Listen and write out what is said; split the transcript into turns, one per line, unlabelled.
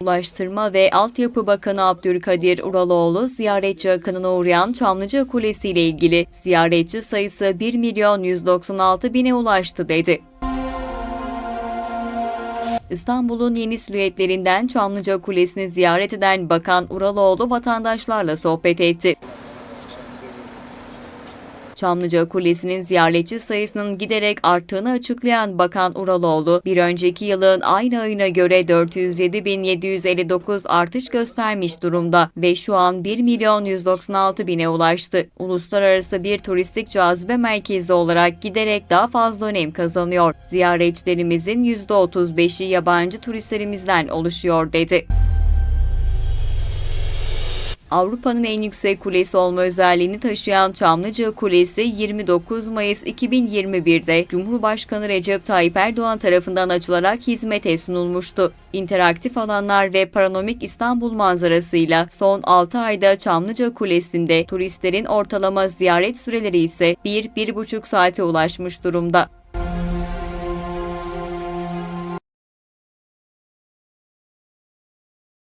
Ulaştırma ve Altyapı Bakanı Abdülkadir Uraloğlu ziyaretçi akınına uğrayan Çamlıca Kulesi ile ilgili ziyaretçi sayısı 1 milyon 196 bine ulaştı dedi. İstanbul'un yeni silüetlerinden Çamlıca Kulesi'ni ziyaret eden Bakan Uraloğlu vatandaşlarla sohbet etti. Çamlıca Kulesi'nin ziyaretçi sayısının giderek arttığını açıklayan Bakan Uraloğlu, bir önceki yılın aynı ayına göre 407.759 artış göstermiş durumda ve şu an 1 milyon 196 bine ulaştı. Uluslararası bir turistik cazibe merkezi olarak giderek daha fazla önem kazanıyor. Ziyaretçilerimizin %35'i yabancı turistlerimizden oluşuyor dedi. Avrupa'nın en yüksek kulesi olma özelliğini taşıyan Çamlıca Kulesi 29 Mayıs 2021'de Cumhurbaşkanı Recep Tayyip Erdoğan tarafından açılarak hizmete sunulmuştu. İnteraktif alanlar ve panoramik İstanbul manzarasıyla son 6 ayda Çamlıca Kulesi'nde turistlerin ortalama ziyaret süreleri ise 1-1,5 saate ulaşmış durumda.